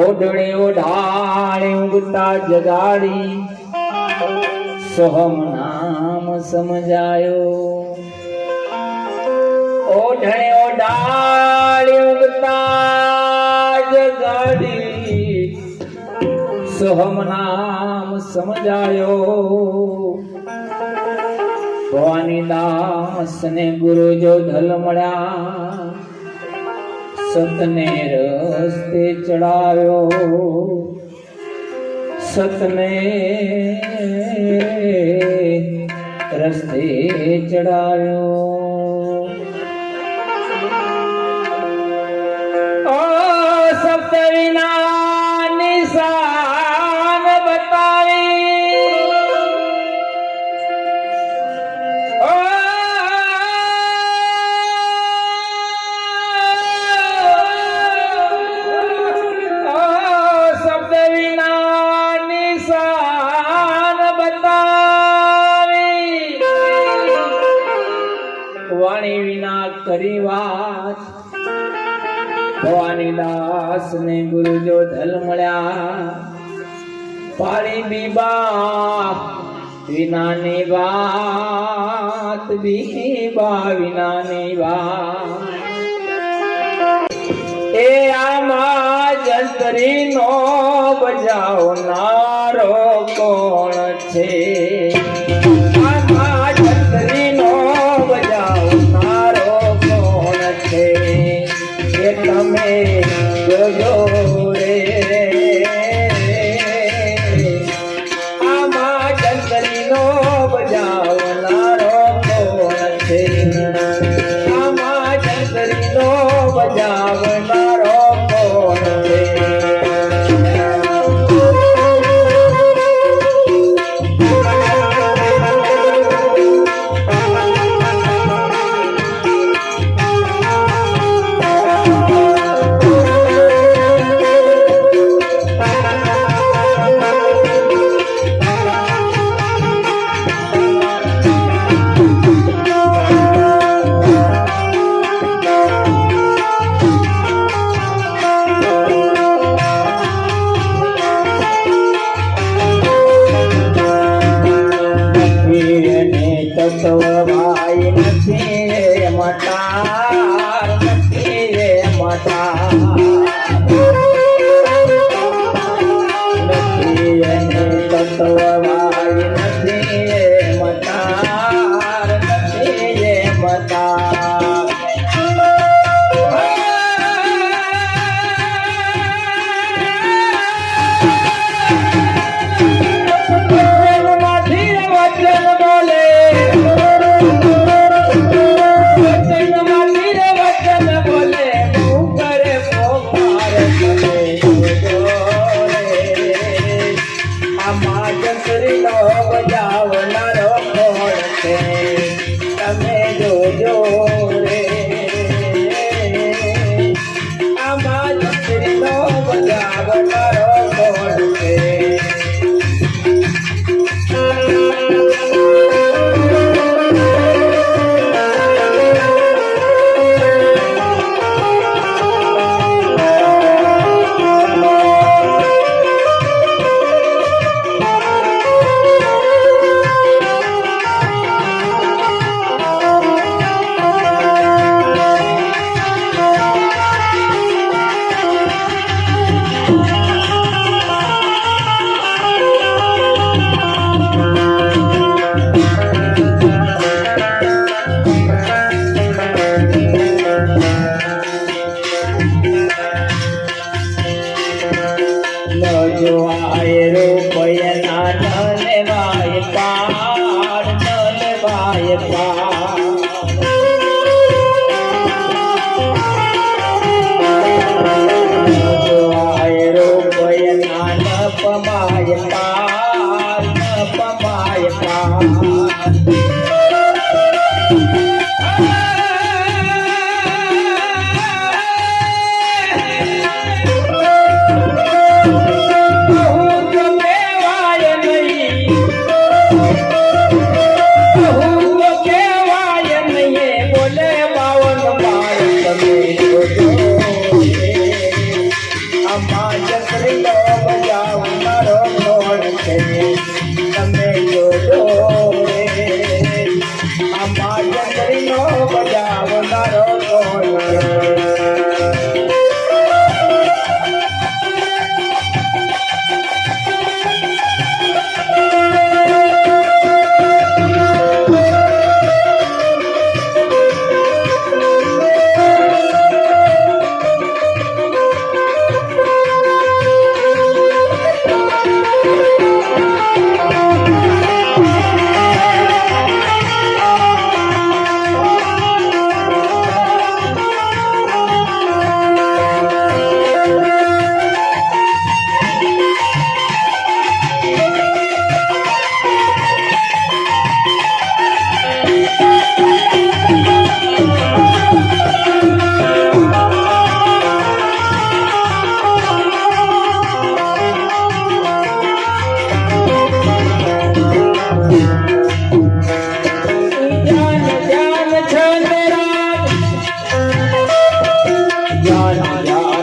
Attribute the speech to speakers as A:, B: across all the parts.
A: ઓઢણે ઓઢાણે ઊંઘતા જગાડી. સોહમ નામ સમજાયો. ઓઢણે ઓઢાણે ઊંઘતા જગાડી. સોહમ નામ સમજાયો. ભવાની દાસ ને ગુરુજો ધલ મળ્યા સતને રસ્તે ચડાવ્યો. સતને રસ્તે ચડાવ્યો. કૈલાસ ને ગુરુજો ધલ મળ્યા. પાળી બી બીબા વિનાની વાત બી બીબા વિનાની વાત. એ આમાં જંતરી નો બજાવનારો કોણ போவையா રૂપયના ઢલવાય પાર ઢલવાય પાર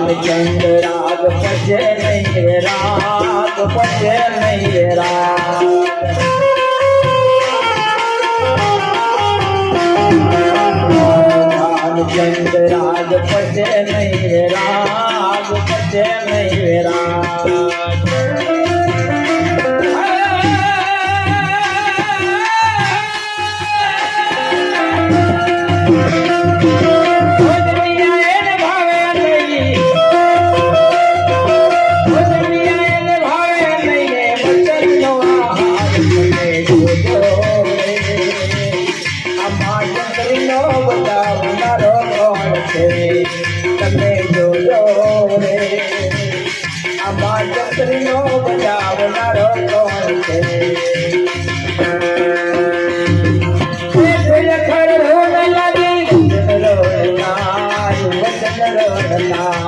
A: રામચંદ્ર રાગ પજે નહીં રાગ પજે નહીં રાગ. જંગ રાગ પચે નહીં રાગ પચે નહીં રાગ. alive.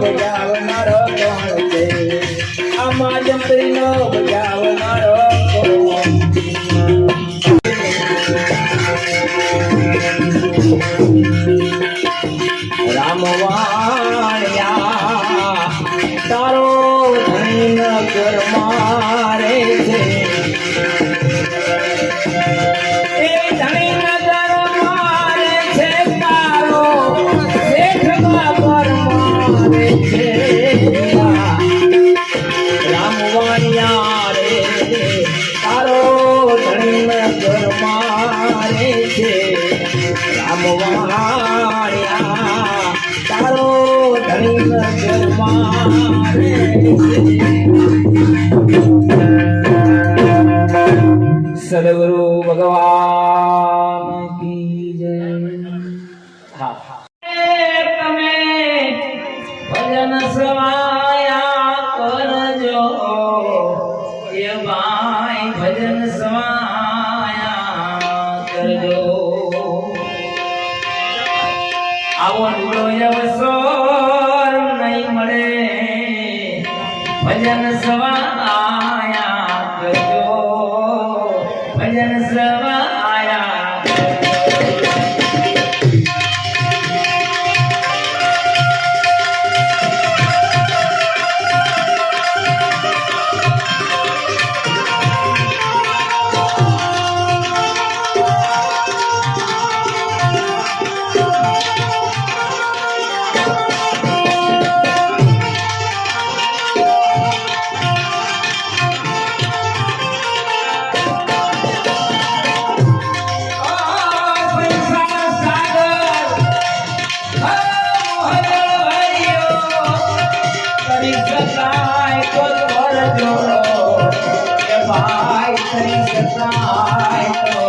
A: બજાવનાર કોણ છે. અમાર જમરીનો બજાવ સદગુરુ ભગવાન કી જય હા તમે ભજન સમાયા કરજો। એ ભાઈ ભજન સમાયા કરજો। આવો ડુડો અવસો ભાઈ કરી શકાય તો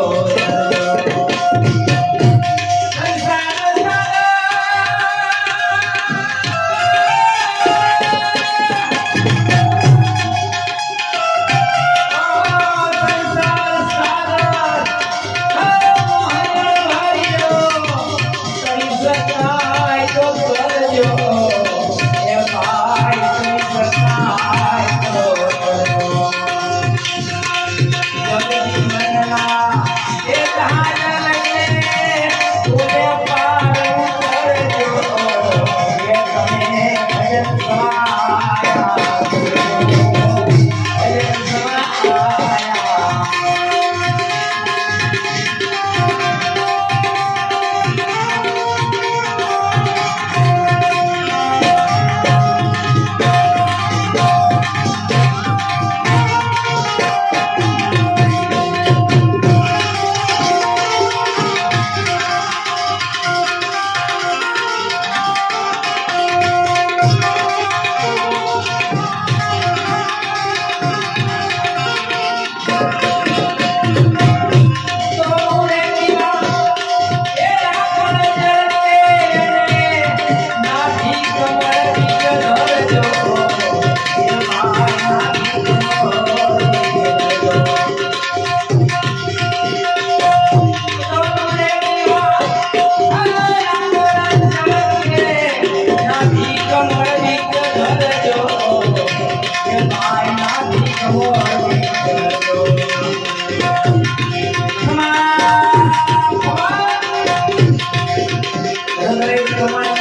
A: Thank you so.